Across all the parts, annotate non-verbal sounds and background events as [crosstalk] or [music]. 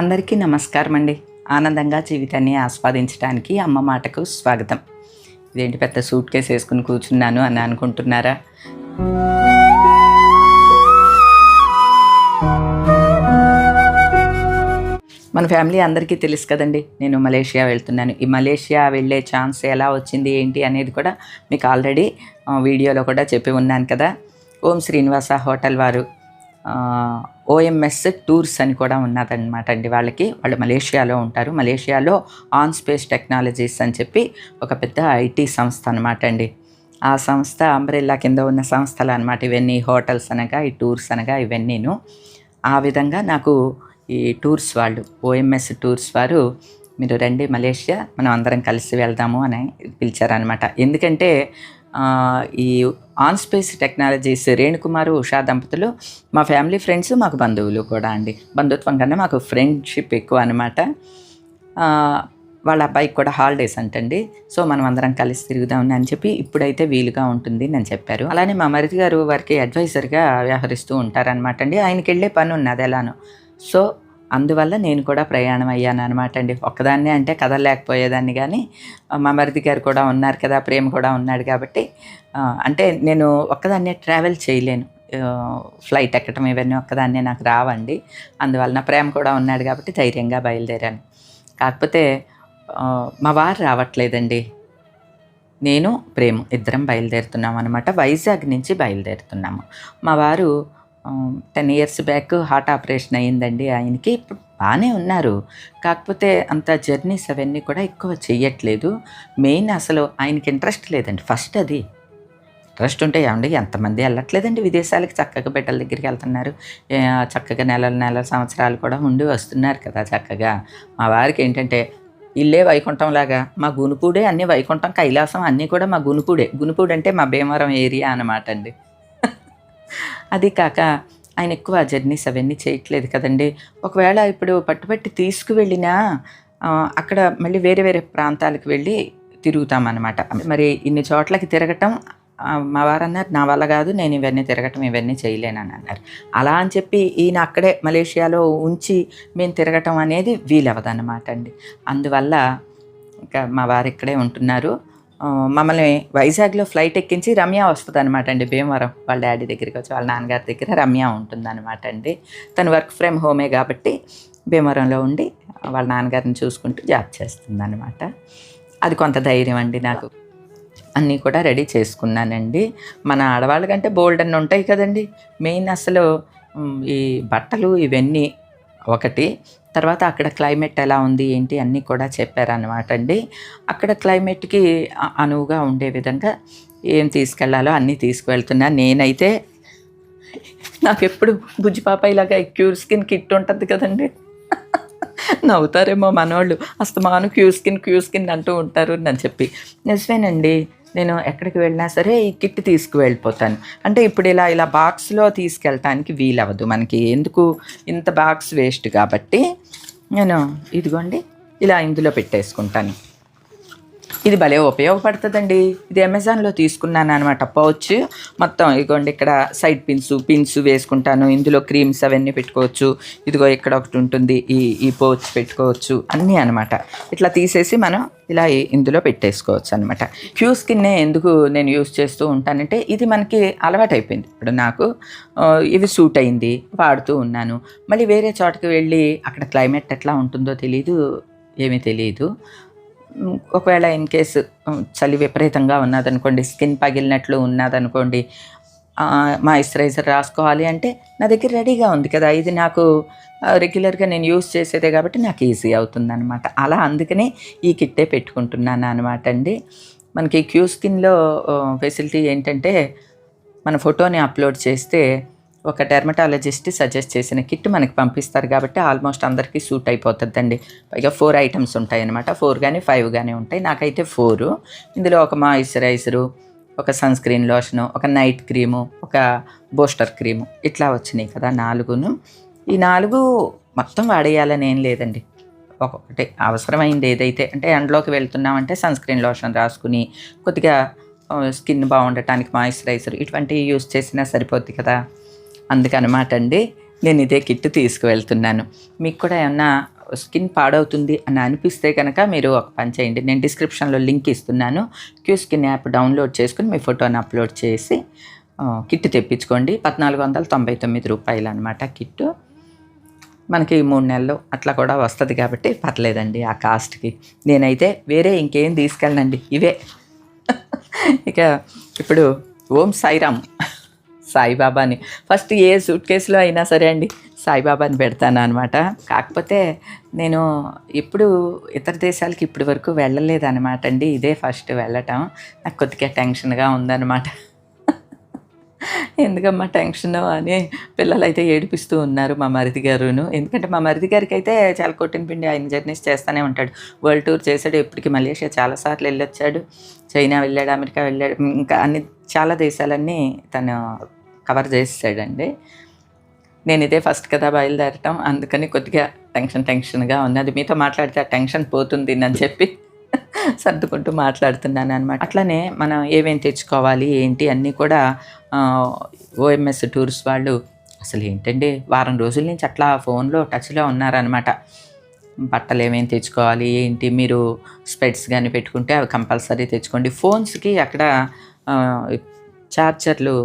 అందరికీ నమస్కారం అండి ఆనందంగా జీవితాన్ని ఆస్వాదించడానికి అమ్మ మాటకు స్వాగతం. ఇదేంటి పెద్ద సూట్ కేసు వేసుకుని కూర్చున్నాను అని అనుకుంటున్నారా? మన ఫ్యామిలీ అందరికీ తెలుసు కదండి. నేను మలేషియా వెళ్తున్నాను. ఈ మలేషియా వెళ్ళే ఛాన్స్ ఎలా వచ్చింది ఏంటి అనేది కూడా మీకు ఆల్రెడీ వీడియోలో కూడా చెప్పి ఉన్నాను కదా. ఓం శ్రీనివాస హోటల్ వారు ఓఎంఎస్ టూర్స్ అని కూడా ఉన్నదన్నమాట అండి వాళ్ళకి. వాళ్ళు మలేషియాలో ఉంటారు. మలేషియాలో ఆన్ స్పేస్ టెక్నాలజీస్ అని చెప్పి ఒక పెద్ద ఐటీ సంస్థ అనమాట అండి. ఆ సంస్థ అంబ్రెల్లా కింద ఉన్న సంస్థలు అనమాట ఇవన్నీ. హోటల్స్ అనగా ఈ టూర్స్ అనగా ఇవన్నీను. ఆ విధంగా నాకు ఈ టూర్స్ వాళ్ళు ఓఎంఎస్ టూర్స్ వారు మీరు రండి మలేషియా మనం అందరం కలిసి వెళ్దాము అని పిలిచారనమాట ఎందుకంటే ఈ ఆన్ స్పేస్ టెక్నాలజీస్ రేణుకుమారు ఉషా దంపతులు మా ఫ్యామిలీ ఫ్రెండ్స్ మాకు బంధువులు కూడా అండి. బంధుత్వం కన్నా మాకు ఫ్రెండ్షిప్ ఎక్కువ అనమాట వాళ్ళ అబ్బాయికి కూడా హాలిడేస్ అంటండి. సో మనం అందరం కలిసి తిరుగుదామని అని చెప్పి ఇప్పుడైతే వీలుగా ఉంటుంది అని చెప్పారు. అలానే మా మరిది గారు వారికి అడ్వైజర్గా వ్యవహరిస్తూ ఉంటారనమాట అండి. ఆయనకి వెళ్ళే పని ఉన్నది ఎలానో. సో అందువల్ల నేను కూడా ప్రయాణం అయ్యాను అనమాట అండి. ఒక్కదాన్నే అంటే కదలలేకపోయేదాన్ని కానీ మా మరిది గారు కూడా ఉన్నారు కదా ప్రేమ కూడా ఉన్నాడు కాబట్టి అంటే నేను ఒక్కదాన్నే ట్రావెల్ చేయలేను. ఫ్లైట్ ఎక్కడం ఇవన్నీ ఒక్కదాన్నే నాకు రావండి. అందువలన ప్రేమ కూడా ఉన్నాడు కాబట్టి ధైర్యంగా బయలుదేరాను. కాకపోతే మా వారు రావట్లేదండి. నేను ప్రేమ ఇద్దరం బయలుదేరుతున్నాం అనమాట వైజాగ్ నుంచి బయలుదేరుతున్నాము. మా వారు ten years back heart operation అయ్యిందండి ఆయనకి. ఇప్పుడు బాగానే ఉన్నారు. కాకపోతే అంత జర్నీస్ అవన్నీ కూడా ఎక్కువ చెయ్యట్లేదు. మెయిన్ అసలు ఆయనకి ఇంట్రెస్ట్ లేదండి. ఫస్ట్ అది. ఇంట్రెస్ట్ ఉంటే ఏమండి ఎంతమంది వెళ్ళట్లేదండి విదేశాలకు. చక్కగా బిడ్డల దగ్గరికి వెళ్తున్నారు. చక్కగా నెలల నెలల సంవత్సరాలు కూడా ఉండి వస్తున్నారు కదా చక్కగా. మా వారికి ఏంటంటే ఇల్లే వైకుంఠంలాగా మా గునుపూడే అన్నీ వైకుంఠం కైలాసం అన్నీ కూడా మా గునుపూడే. గునుపూడంటే మా భీమవరం ఏరియా అన్నమాట అండి. అది కాక ఆయన ఎక్కువ జర్నీస్ అవన్నీ చేయట్లేదు కదండి. ఒకవేళ ఇప్పుడు పట్టుబట్టి తీసుకువెళ్ళినా అక్కడ మళ్ళీ వేరే వేరే ప్రాంతాలకు వెళ్ళి తిరుగుతామన్నమాట మరి ఇన్ని చోట్లకి తిరగటం మా వారు అన్నారు నా వల్ల కాదు నేను ఇవన్నీ తిరగటం ఇవన్నీ చేయలేనని అన్నారు. అలా అని చెప్పి ఈయన అక్కడే మలేషియాలో ఉంచి మేము తిరగటం అనేది వీలవదన్నమాట అండి. అందువల్ల ఇంకా మా వారు ఇక్కడే ఉంటున్నారు. మమ్మల్ని వైజాగ్లో ఫ్లైట్ ఎక్కించి రమ్య వస్తుంది అనమాట అండి. భీమవరం వాళ్ళ డాడీ దగ్గరికి వచ్చి వాళ్ళ నాన్నగారి దగ్గర రమ్య ఉంటుందన్నమాట అండి. తను వర్క్ ఫ్రమ్ హోమే కాబట్టి భీమవరంలో ఉండి వాళ్ళ నాన్నగారిని చూసుకుంటూ జాబ్ చేస్తుంది అనమాట అది కొంత ధైర్యం అండి నాకు. అన్నీ కూడా రెడీ చేసుకున్నానండి. మన ఆడవాళ్ళ కంటే బోల్డ్ అన్నీ ఉంటాయి కదండి. మెయిన్ అసలు ఈ బట్టలు ఇవన్నీ ఒకటి తర్వాత అక్కడ క్లైమేట్ ఎలా ఉంది ఏంటి అన్నీ కూడా చెప్పారనమాట అండి. అక్కడ క్లైమేట్కి అనువుగా ఉండే విధంగా ఏం తీసుకెళ్ళాలో అన్నీ తీసుకువెళ్తున్నా. నేనైతే నాకు ఎప్పుడు బుజ్జిపాప ఇలాగా క్యూర్ స్కిన్ కిట్ ఉంటుంది కదండి. నవ్వుతారేమో మనవాళ్ళు అస్తమాను క్యూ స్కిన్ క్యూ స్కిన్ అంటూ ఉంటారు అని చెప్పి. నిజమేనండి. నేను ఎక్కడికి వెళ్ళినా సరే ఈ కిట్ తీసుకువెళ్ళిపోతాను. అంటే ఇప్పుడు ఇలా ఇలా బాక్స్లో తీసుకెళ్ళటానికి వీలవ్వదు. మనకి ఎందుకు ఇంత బాక్స్ వేస్ట్ కాబట్టి నేను ఇదిగోండి ఇలా ఇందులో పెట్టేసుకుంటాను. ఇది భలే ఉపయోగపడుతుందండి. ఇది అమెజాన్లో తీసుకున్నాను అనమాట పౌచ్. మొత్తం ఇదిగోండి ఇక్కడ సైడ్ పిన్స్ పిన్స్ వేసుకుంటాను. ఇందులో క్రీమ్స్ అవన్నీ పెట్టుకోవచ్చు. ఇదిగో ఇక్కడ ఒకటి ఉంటుంది. ఈ ఈ పౌచ్ పెట్టుకోవచ్చు. అన్నీ అనమాట ఇట్లా తీసేసి మనం ఇలా ఇందులో పెట్టేసుకోవచ్చు అనమాట క్యూ స్కిన్నే ఎందుకు నేను యూస్ చేస్తూ ఉంటానంటే ఇది మనకి అలవాటు అయిపోయింది ఇప్పుడు నాకు ఇవి సూట్ అయింది. వాడుతూ ఉన్నాను. మళ్ళీ వేరే చోటకి వెళ్ళి అక్కడ క్లైమేట్ ఎట్లా ఉంటుందో తెలియదు ఏమీ తెలియదు ఒకవేళ ఇన్ కేసు చలి విపరీతంగా ఉన్నదనుకోండి స్కిన్ పగిలినట్లు ఉన్నదనుకోండి మాయిశ్చరైజర్ రాసుకోవాలి అంటే నా దగ్గర రెడీగా ఉంది కదా ఇది నాకు రెగ్యులర్గా నేను యూస్ చేసేదే కాబట్టి నాకు ఈజీ అవుతుంది అనమాట అలా అందుకనే ఈ కిట్టే పెట్టుకుంటున్నాను అనమాట అండి. మనకి క్యూ స్కిన్లో ఫెసిలిటీ ఏంటంటే మన ఫోటోని అప్లోడ్ చేస్తే ఒక డెర్మటాలజిస్ట్ సజెస్ట్ చేసిన కిట్ మనకి పంపిస్తారు కాబట్టి ఆల్మోస్ట్ అందరికీ సూట్ అయిపోతుందండి. పైగా ఫోర్ ఐటమ్స్ ఉంటాయి అనమాట ఫోర్ కానీ ఫైవ్ కానీ ఉంటాయి. నాకైతే ఫోరు ఇందులో ఒక మాయిశ్చరైజరు ఒక సన్ స్క్రీన్ లోషను ఒక నైట్ క్రీము ఒక బూస్టర్ క్రీము ఇట్లా వచ్చినాయి కదా నాలుగును. ఈ నాలుగు మొత్తం వాడేయాలని ఏం లేదండి. ఒక్కొక్కటి అవసరమైంది ఏదైతే అంటే ఎండలోకి వెళ్తున్నామంటే సన్ స్క్రీన్ లోషన్ రాసుకుని కొద్దిగా స్కిన్ బాగుండటానికి మాయిశ్చరైజర్ ఇటువంటివి యూస్ చేసినా సరిపోద్ది కదా. అందుకనమాట అండి నేను ఇదే కిట్ తీసుకువెళ్తున్నాను. మీకు కూడా ఏమన్నా స్కిన్ పాడవుతుంది అని అనిపిస్తే కనుక మీరు ఒక పని చేయండి. నేను డిస్క్రిప్షన్లో లింక్ ఇస్తున్నాను. క్యూ స్కిన్ యాప్ డౌన్లోడ్ చేసుకుని మీ ఫోటోని అప్లోడ్ చేసి కిట్ తెప్పించుకోండి. పద్నాలుగు వందల తొంభై తొమ్మిది రూపాయలు అనమాట కిట్టు. మనకి మూడు నెలలు అట్లా కూడా వస్తుంది కాబట్టి పర్లేదండి ఆ కాస్ట్కి. నేనైతే వేరే ఇంకేం తీసుకెళ్ళనండి ఇవే. [laughs] ఇక ఇప్పుడు ఓం సాయిరామ్. సాయిబాబాని. ఫస్ట్ ఏ సూట్ కేసులో అయినా సరే అండి సాయిబాబాని పెడతాను అనమాట కాకపోతే నేను ఇప్పుడు ఇతర దేశాలకి ఇప్పటి వరకు వెళ్ళలేదు అనమాట అండి. ఇదే ఫస్ట్ వెళ్ళటం. నాకు కొద్దిగా టెన్షన్గా ఉందన్నమాట. ఎందుకమ్మా టెన్షన్ అని పిల్లలు అయితే ఏడిపిస్తూ ఉన్నారు మా మరిది గారును. ఎందుకంటే మా మరిది గారికి అయితే చాలా కొట్టిన పిండి ఆయన జర్నీస్ చేస్తూనే ఉంటాడు. వరల్డ్ టూర్ చేశాడు ఇప్పటికి మలేషియా చాలాసార్లు వెళ్ళొచ్చాడు. చైనా వెళ్ళాడు అమెరికా వెళ్ళాడు ఇంకా అన్ని చాలా దేశాలన్నీ తను కవర్ చేసేసాడండి. నేను ఇదే ఫస్ట్ కదా బయలుదేరటం అందుకని కొద్దిగా టెన్షన్ టెన్షన్గా ఉన్నది మీతో మాట్లాడితే ఆ టెన్షన్ పోతుంది అని చెప్పి సర్దుకుంటూ మాట్లాడుతున్నాను అనమాట అట్లనే మనం ఏమేం తెచ్చుకోవాలి ఏంటి అన్నీ కూడా ఓఎంఎస్ టూర్స్ వాళ్ళు అసలు ఏంటండి వారం రోజుల నుంచి అట్లా ఫోన్లో టచ్లో ఉన్నారనమాట బట్టలు ఏమేమి తెచ్చుకోవాలి ఏంటి మీరు స్పెడ్స్ కానీ పెట్టుకుంటే అవి కంపల్సరీ తెచ్చుకోండి. ఫోన్స్కి అక్కడ ఛార్జర్లు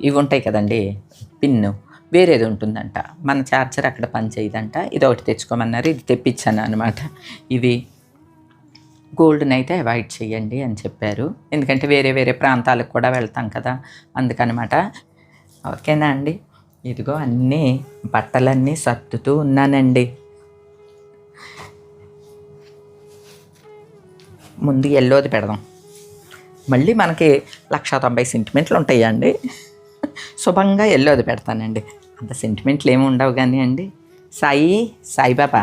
ఇవి ఉంటాయి కదండి. పిన్ను. వేరేది ఉంటుందంట. మన ఛార్జర్ అక్కడ పని చేయదంట ఇది ఒకటి తెచ్చుకోమన్నారు. ఇది తెప్పించాను అనమాట ఇది గోల్డ్ని అయితే అవాయిడ్ చేయండి అని చెప్పారు. ఎందుకంటే వేరే వేరే ప్రాంతాలకు కూడా వెళ్తాం కదా. అందుకనమాట. ఓకేనా అండి? ఇదిగో అన్నీ బట్టలన్నీ సర్దుతూ ఉన్నానండి. ముందు ఎల్లోది పెడదాం. మళ్ళీ మనకి లక్ష తొంభై సెంటిమెంట్లు ఉంటాయండి. శుభంగా ఎల్లోది పెడతానండి. అంత సెంటిమెంట్లు ఏమి ఉండవు కానీ అండి. సాయి సాయిబాబా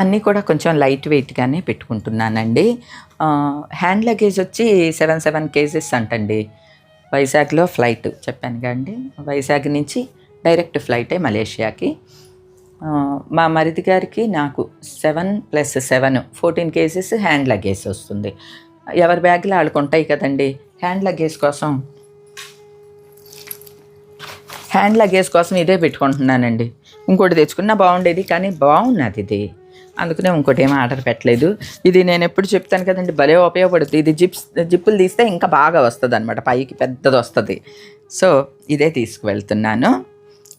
అన్నీ కూడా కొంచెం లైట్ వెయిట్గానే పెట్టుకుంటున్నానండి. హ్యాండ్ లగేజ్ వచ్చి సెవెన్ సెవెన్ కేజెస్ అంటండి. వైజాగ్లో ఫ్లైట్ చెప్పాను కదండి వైజాగ్ నుంచి డైరెక్ట్ ఫ్లైటే మలేషియాకి. మా మరిది గారికి నాకు seven plus seven fourteen KGs hand luggage వస్తుంది. ఎవరి బ్యాగ్లో వాళ్ళకు ఉంటాయి కదండి. హ్యాండ్ లగేజ్ కోసం. హ్యాండ్ లగేజ్ కోసం ఇదే పెట్టుకుంటున్నానండి. ఇంకోటి తెచ్చుకున్నా బాగుండేది కానీ బాగున్నది ఇది. అందుకనే ఇంకోటి ఏమీ ఆర్డర్ పెట్టలేదు. ఇది నేను ఎప్పుడు చెప్తాను కదండి భలే ఉపయోగపడుతుంది. ఇది జిప్స్ జిప్పులు తీస్తే ఇంకా బాగా వస్తుంది అనమాట పైకి పెద్దది వస్తుంది. సో ఇదే తీసుకువెళ్తున్నాను.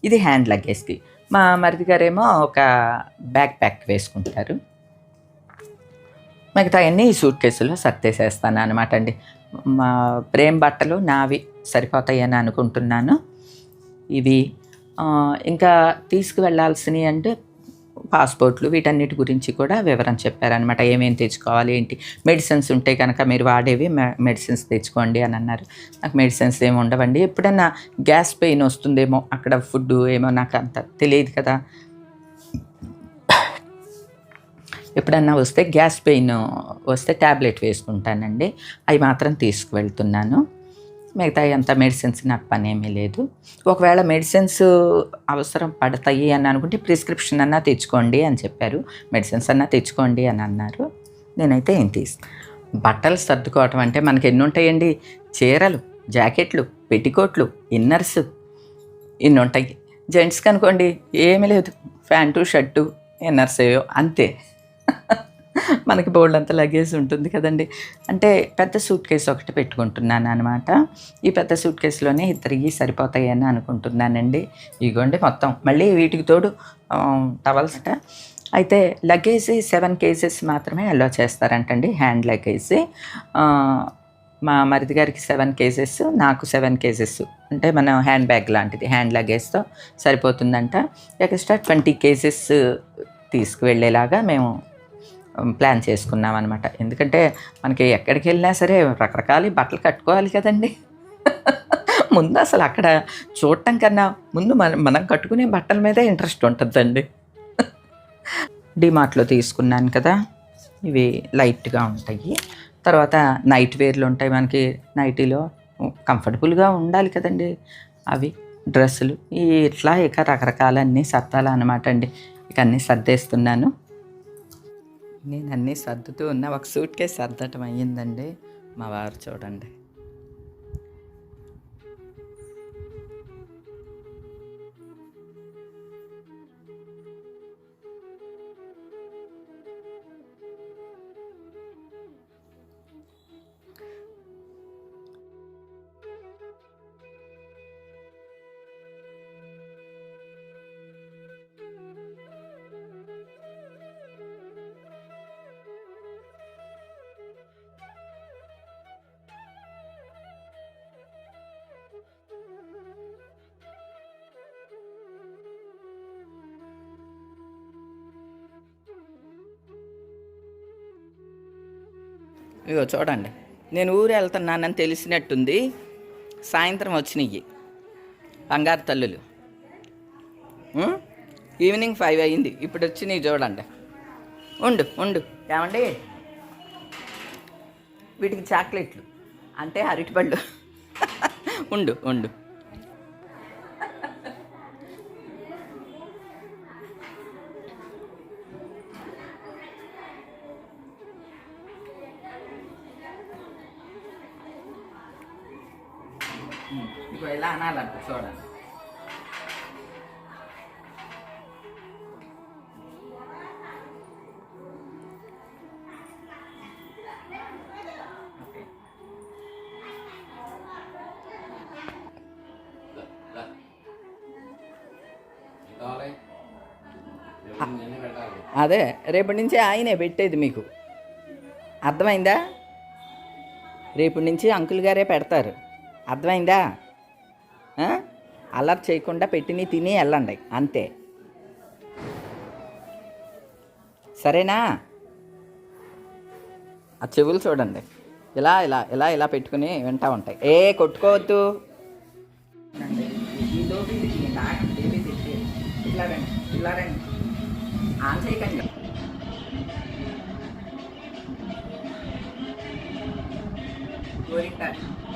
ఇది హ్యాండ్ లగేజ్కి. మా మరిది గారేమో ఒక బ్యాక్ ప్యాక్ వేసుకుంటారు. మిగతా అన్నీ ఈ సూట్ కేసులో సర్దేసేస్తాను అనమాట అండి. మా ప్రేమ్ బట్టలు నావి సరిపోతాయని అనుకుంటున్నాను. ఇవి ఇంకా తీసుకువెళ్ళాల్సినవి అంటే పాస్పోర్ట్లు వీటన్నిటి గురించి కూడా వివరం చెప్పారనమాట ఏమేమి తెచ్చుకోవాలి ఏంటి? మెడిసిన్స్ ఉంటే కనుక మీరు వాడేవి మెడిసిన్స్ తెచ్చుకోండి అని అన్నారు. నాకు మెడిసిన్స్ ఏమి ఉండవండి. ఎప్పుడన్నా గ్యాస్ పెయిన్ వస్తుందేమో అక్కడ ఫుడ్ ఏమో నాకు అంత తెలియదు కదా. ఎప్పుడన్నా వస్తే గ్యాస్ పెయిన్ వస్తే ట్యాబ్లెట్ వేసుకుంటానండి. అవి మాత్రం తీసుకువెళ్తున్నాను. మిగతా అంత మెడిసిన్స్ నాకు పని ఏమీ లేదు. ఒకవేళ మెడిసిన్స్ అవసరం పడతాయి అని అనుకుంటే ప్రిస్క్రిప్షన్ అన్నా తెచ్చుకోండి అని చెప్పారు. మెడిసిన్స్ అన్నా తెచ్చుకోండి అని అన్నారు. నేనైతే ఏం తీసు బట్టలు సర్దుకోవటం అంటే మనకి ఎన్ని ఉంటాయండి చీరలు జాకెట్లు పెట్టికోట్లు ఇన్నర్స్ ఇన్ని ఉంటాయి జెంట్స్కి అనుకోండి ఏమీ లేదు. ప్యాంటు షర్టు ఇన్నర్స్ ఏవో అంతే. మనకి బోల్డ్ అంత లగేజ్ ఉంటుంది కదండి. అంటే పెద్ద సూట్ కేసు ఒకటి పెట్టుకుంటున్నాను అనమాట ఈ పెద్ద సూట్ కేసులోనే ఇద్దరికి సరిపోతాయని అనుకుంటున్నానండి. ఇగోండి మొత్తం. మళ్ళీ వీటికి తోడు టవల్స్ అయితే లగేజ్ సెవెన్ కేజెస్ మాత్రమే అలో చేస్తారంటండి. హ్యాండ్ లగేజ్ మా మరిది గారికి సెవెన్ కేజెస్ నాకు సెవెన్ కేజెస్ అంటే మన హ్యాండ్ బ్యాగ్ లాంటిది హ్యాండ్ లగేజ్తో సరిపోతుందంట. ఎక్స్ట్రా ట్వంటీ కేజెస్ తీసుకువెళ్ళేలాగా మేము ప్లాన్ చేసుకున్నాం అనమాట ఎందుకంటే మనకి ఎక్కడికి వెళ్ళినా సరే రకరకాల బట్టలు కట్టుకోవాలి కదండి. [laughs] ముందు అసలు అక్కడ చూడటం కన్నా ముందు మనం మనం కట్టుకునే బట్టల మీదే ఇంట్రెస్ట్ ఉంటుందండి. [laughs] డిమార్ట్లో తీసుకున్నాను కదా ఇవి లైట్గా ఉంటాయి. తర్వాత నైట్ వేర్లు ఉంటాయి మనకి నైటీలో కంఫర్టబుల్గా ఉండాలి కదండి. అవి డ్రెస్సులు ఇట్లా ఇక రకరకాలన్నీ సర్దాలన్నమాట అండి. ఇక అన్నీ సర్దేస్తున్నాను. నేను అన్నీ సర్దుతూ ఉన్నా ఒక సూట్ కేసు సర్దటం అయ్యిందండి. మా వారు చూడండి. ఇగో చూడండి. నేను ఊరు వెళ్తున్నానని తెలిసినట్టుంది. సాయంత్రం వచ్చినాయి బంగారు తల్లులు. ఈవినింగ్ ఫైవ్ అయ్యింది ఇప్పుడు వచ్చినాయి చూడండి. ఉండు ఉండు. ఏమండి? వీటికి చాక్లెట్లు. అంటే అరటిపళ్ళు. [laughs] ఉండు ఉండు ఇగో ఇలా అనాలంట చూడండి. అదే రేపటి నుంచే ఆయనే పెట్టేది మీకు. అర్థమైందా? రేపటి నుంచి అంకుల్ గారే పెడతారు. అర్థమైందా? అల్లరి చేయకుండా పెట్టిని తిని వెళ్ళండి అంతే. సరేనా? ఆ చెవులు చూడండి. ఇలా ఇలా ఇలా ఇలా పెట్టుకుని వింటా ఉంటాయి. ఏ కొట్టుకోవద్దు. రండి ఇలా రండి. ఆన్ చేయకండి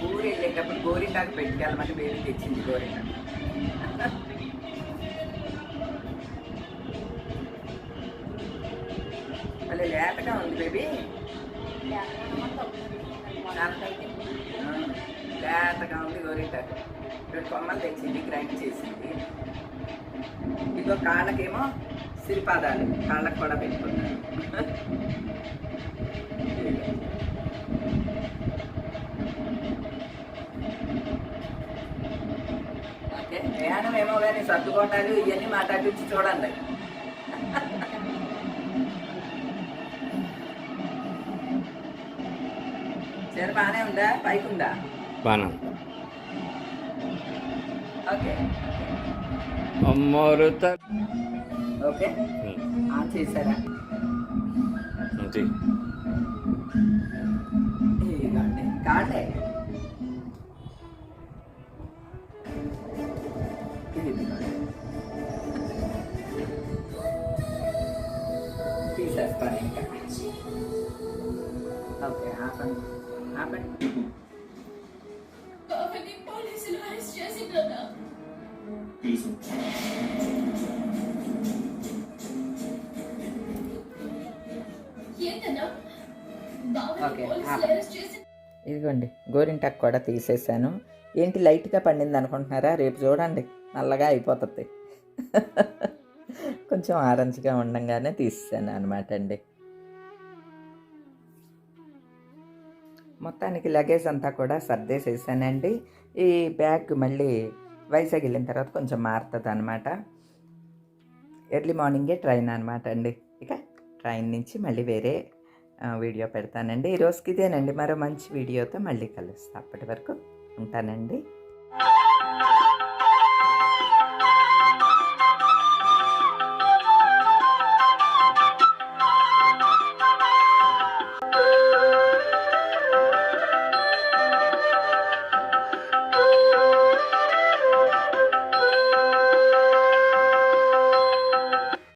ఊరు వెళ్ళేటప్పుడు గోరింటాకు పెట్టుకెళ్ళమని బేబీ తెచ్చింది గోరింటాకు మళ్ళీ లేతగా ఉంది బేబీ. లేతగా ఉంది గోరింటాకు రెండు కొమ్మలు తెచ్చింది గ్రైండ్ చేసింది. ఇదిగో కాళ్ళకేమో సిరిపాదాలు కాళ్ళకు కూడా పెట్టుకున్నాను. ప్రయాణం ఏమో కానీ సర్దుకోటాలు ఇవన్నీ మాట్లాడించి చూడండి. చీర బాగానే ఉందా? పైకి ఉందా? బాగా ఓకే. అమ్మరుత ఓకే. ఆన్ చేశారా? ఇదిగోండి కాళ్ళే. కాబట్టి పోలీసులు అరెస్ట్ ఇదిగోండి గోరింటాకు కూడా తీసేసాను. ఏంటి లైట్గా పండింది అనుకుంటున్నారా? రేపు చూడండి నల్లగా అయిపోతుంది. [laughs] కొంచెం ఆరెంజ్గా ఉండంగానే తీసేసాను అనమాట అండి. మొత్తానికి లగేజ్ అంతా కూడా సర్దేసేసానండి. ఈ బ్యాగ్ మళ్ళీ వైజాగ్ వెళ్ళిన తర్వాత కొంచెం మారుతుంది అనమాట ఎర్లీ మార్నింగే ట్రైన్ అనమాట అండి. ఇక ట్రైన్ నుంచి మళ్ళీ వేరే వీడియో పెడతానండి. ఈ రోజుకి ఇదేనండి. మరో మంచి వీడియోతో మళ్ళీ కలుస్తాను అప్పటి వరకు ఉంటానండి.